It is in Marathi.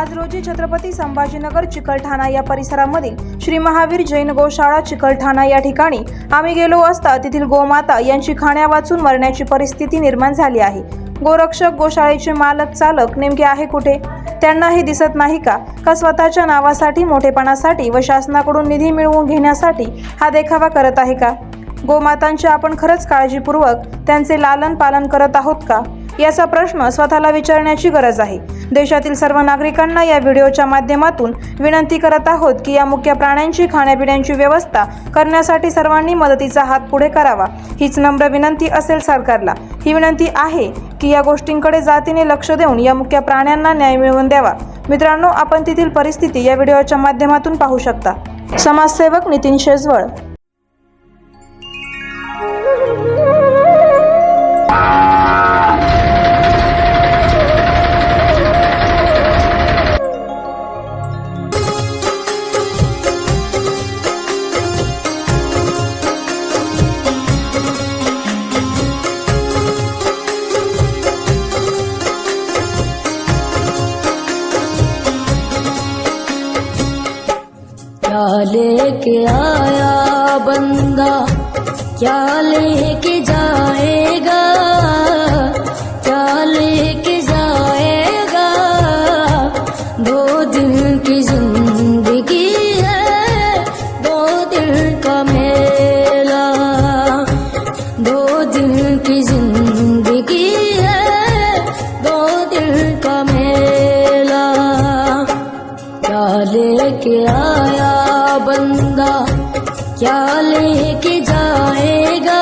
आज रोजी छत्रपती संभाजीनगर चिकलठाणा या परिसरामधील श्री महावीर जैन गोशाळा चिकलठाणा या ठिकाणी आम्ही गेलो असता तेथील गोमाता यांची खाण्या वाचून मरण्याची परिस्थिती निर्माण झाली आहे. गोरक्षक गोशाळेचे मालक चालक नेमके आहे कुठे? त्यांना हे दिसत नाही का? का स्वतःच्या नावासाठी मोठेपणासाठी व शासनाकडून निधी मिळवून घेण्यासाठी हा देखावा करत आहे का? गोमातांची आपण खरंच काळजीपूर्वक त्यांचे लालन पालन करत आहोत का? याचा प्रश्न स्वतःला विचारण्याची गरज आहे. देशातील सर्व नागरिकांना या व्हिडिओच्या माध्यमातून विनंती करत आहोत की या मुख्य प्राण्यांची खाण्यापिण्याची व्यवस्था करण्यासाठी सर्वांनी मदतीचा हात पुढे करावा. हीच नम्र विनंती असेल सरकारला. ही विनंती आहे की या गोष्टींकडे जातीने लक्ष देऊन या मुख्य प्राण्यांना न्याय मिळवून द्यावा. मित्रांनो आपण तेथील परिस्थिती या व्हिडिओच्या माध्यमातून पाहू शकता. समाजसेवक नितीन शेजवळ लेके आया बंदा। क्या लेके जाएगा? क्या लेके जाएगा? दो दिन की ज़िंदगी है, दो दिन का मेला। दो दिन की ज़िंदगी बंदा क्या लेके जाएगा?